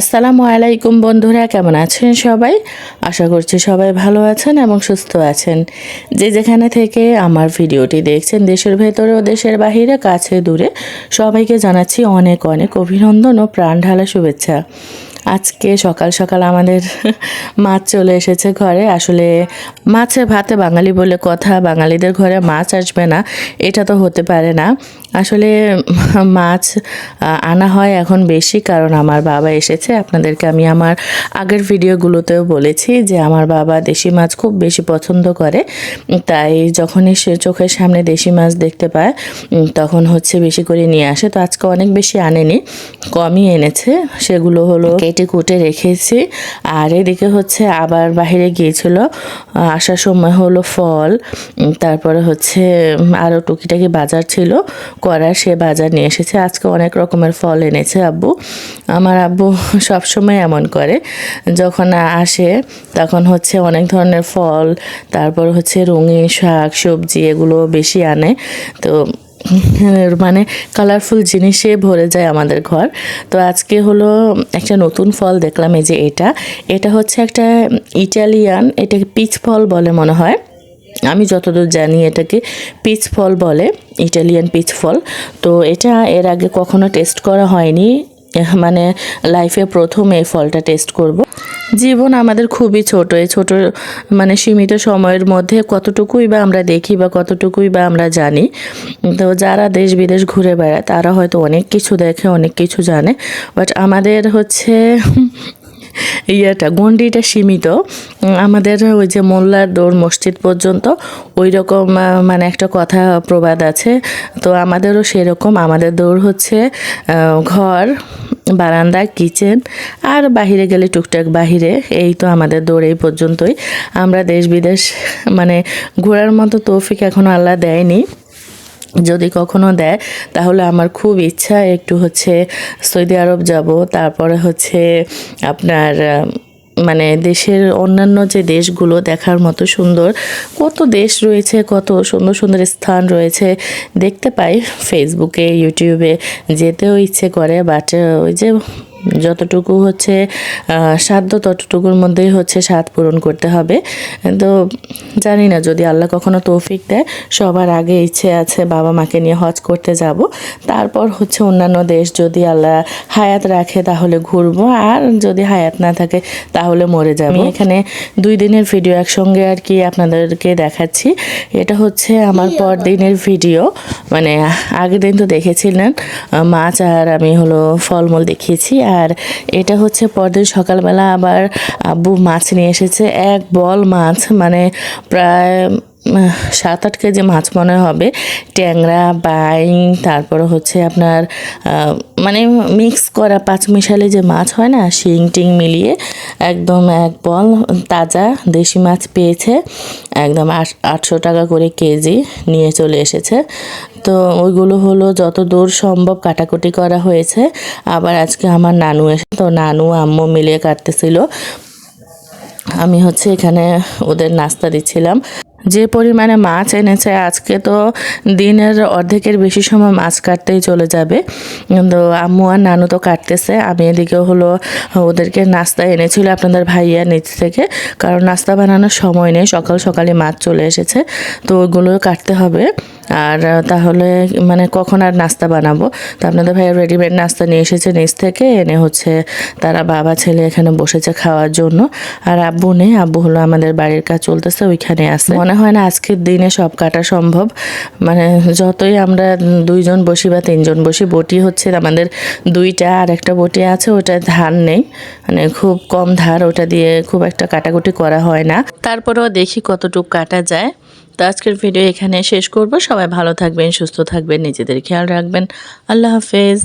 আসসালামু আলাইকুম বন্ধুরা, কেমন আছেন সবাই? আশা করছি সবাই ভালো আছেন এবং সুস্থ আছেন। যে যেখানে থেকে আমার ভিডিওটি দেখছেন, দেশের ভেতরে ও দেশের বাহিরে, কাছে দূরে, সবাইকে জানাচ্ছি অনেক অনেক অভিনন্দন ও প্রাণ ঢালা শুভেচ্ছা। আজকে সকাল সকাল আমাদের মাছ চলে এসেছে ঘরে। আসলে মাছে ভাতে বাঙালি বলে কথা, বাঙালিদের ঘরে মাছ আসবে না, এটা তো হতে পারে না। আসলে মাছ আনা হয় এখন বেশি কারণ আমার বাবা এসেছে। আপনাদেরকে আমি আমার আগের ভিডিওগুলোতেও বলেছি যে আমার বাবা দেশি মাছ খুব বেশি পছন্দ করে। তাই যখনই সে চোখের সামনে দেশি মাছ দেখতে পায় তখন হচ্ছে বেশি করে নিয়ে আসে। তো আজকে অনেক বেশি আনেনি, কমই এনেছে। সেগুলো হলো কেটে কুটে রেখেছি। আর এদিকে হচ্ছে আবার বাইরে গিয়েছিল। আসার সময় হলো ফল তারপরে হচ্ছে আরও টুকিটাকি বাজার ছিল। করার সে বাজার নিয়ে এসেছে। আজকে অনেক রকমের ফল এনেছে আব্বু। আমার আব্বু সবসময় এমন করে। যখন আসে, তখন হচ্ছে অনেক ধরনের ফল, তারপর হচ্ছে রঙিন শাক, সবজি, এগুলো বেশি আনে। তো মানে কালারফুল জিনিসে ভরে যায় আমাদের ঘর। তো আজকে হলো একটা নতুন ফল দেখলাম, এই যে এটা। এটা হচ্ছে একটা ইটালিয়ান এটা পিচ ফল বলে মনে হয়। আমি যতদূর জানি এটাকে পিচ ফল বলে ইটালিয়ান পিচ ফল। তো এটা এর আগে কখনো টেস্ট করা হয়নি। মানে লাইফে প্রথম এই ফলটা টেস্ট করব। জীবন আমাদের খুবই ছোট, এই ছোট মানে সীমিত সময়ের মধ্যে কতটুকুই বা আমরা দেখি বা কতটুকুই বা আমরা জানি। তো যারা দেশ বিদেশ ঘুরে বেড়ায়, তারা হয়তো অনেক কিছু দেখে, অনেক কিছু জানে বাট আমাদের হচ্ছে ইয়েটা গন্ডিটা সীমিত। আমাদের ওই যে মোল্লার দৌড় মসজিদ পর্যন্ত ওই রকম মানে একটা কথা প্রবাদ আছে। তো আমাদেরও সেরকম, আমাদের দৌড় হচ্ছে ঘর, বারান্দা, কিচেন, আর বাহিরে গেলে টুকটাক বাহিরে। এই তো আমাদের দৌড় এই পর্যন্তই। আমরা দেশ বিদেশ মানে ঘোরার মতো তৌফিক এখনও আল্লাহ দেয়নি। যদি কখনো দেয়, তাহলে আমার খুব ইচ্ছা একটু হচ্ছে সৌদি আরব যাব। তারপরে হচ্ছে আপনার মানে দেশের অন্যান্য যে দেশগুলো দেখার মতো সুন্দর, কত দেশ রয়েছে, কত সুন্দর সুন্দর স্থান রয়েছে, দেখতে পাই। ফেসবুকে ইউটিউবে যেতেও ইচ্ছে করে বাট ওই যে যতটুকু হচ্ছে সাধ্য ততটুকুর মধ্যেই হচ্ছে স্বাদ পূরণ করতে হবে। তো জানি না যদি আল্লাহ কখনো তৌফিক দেয় সবার আগে ইচ্ছে আছে বাবা মাকে নিয়ে হজ করতে যাব। তারপর হচ্ছে অন্যান্য দেশ যদি আল্লাহ হায়াত রাখে তাহলে ঘুরবো। আর যদি হায়াত না থাকে তাহলে মরে যাব। এখানে দুই দিনের ভিডিও একসঙ্গে আর কি আপনাদেরকে দেখাচ্ছি। এটা হচ্ছে আমার পর দিনের ভিডিও। মানে আগের দিন তো দেখেছিলেন মাছ আর আমি হলো ফলমূল দেখিয়েছি। আর এটা হচ্ছে পরদিন সকালবেলা আবার আব্বু মাছ নিয়ে এসেছে এক বল মাছ মানে প্রায় সাত আট কেজি মাছ মনে হবে। ট্যাংরা, বাইং, তারপরে হচ্ছে আপনার মানে মিক্স করা পাঁচ মিশালি যে মাছ হয় না, শিং টিং মিলিয়ে একদম এক বল তাজা দেশি মাছ পেয়েছে। একদম আট- আটশো টাকা করে কেজি নিয়ে চলে এসেছে। তো ওইগুলো হলো যত দূর সম্ভব কাটাকুটি করা হয়েছে। আবার আজকে আমার নানু এসে, তো নানু, আম্মু মিলিয়ে কাটতেছিল। আমি হচ্ছে এখানে ওদের নাস্তা দিচ্ছিলাম। যে পরিমাণে মাছ এনেছে, আজকে তো দিনের অর্ধেকের বেশি সময় মাছ কাটতেই চলে যাবে। তো আম্মু আর নানু তো কাটতেছে, আমি এদিকে হলো ওদেরকে নাস্তা এনেছিল আপনাদের ভাইয়া নিচ থেকে। কারণ নাস্তা বানানোর সময় নেই, সকাল সকালে মাছ চলে এসেছে, তো ওগুলো কাটতে হবে। আর তাহলে মানে কখন আর নাস্তা বানাবো? তো আপনাদের ভাইয়া রেডিমেড নাস্তা নিয়ে এসেছে নিচ থেকে, এনে হচ্ছে তারা বাবা, ছেলে এখানে বসেছে খাওয়ার জন্য। আর আব্বু নেই, আব্বু হলো আমাদের বাড়ির কাজ চলতেছে, ওইখানে আছে। মনে হয় না আজকের দিনে সব কাটা সম্ভব। মানে যতই আমরা দুইজন বসি বা তিনজন বসি, বটি হচ্ছে আমাদের দুইটা, আর একটা বটি আছে ওটা ধার নেই। মানে খুব কম ধার, ওটা দিয়ে খুব একটা কাটাকুটি করা হয় না। তারপরেও দেখি কতটুকু কাটা যায়। তো আজকের ভিডিও এখানে শেষ করব। সবাই ভালো থাকবেন, সুস্থ থাকবেন, নিজেদের খেয়াল রাখবেন। আল্লাহ হাফেজ।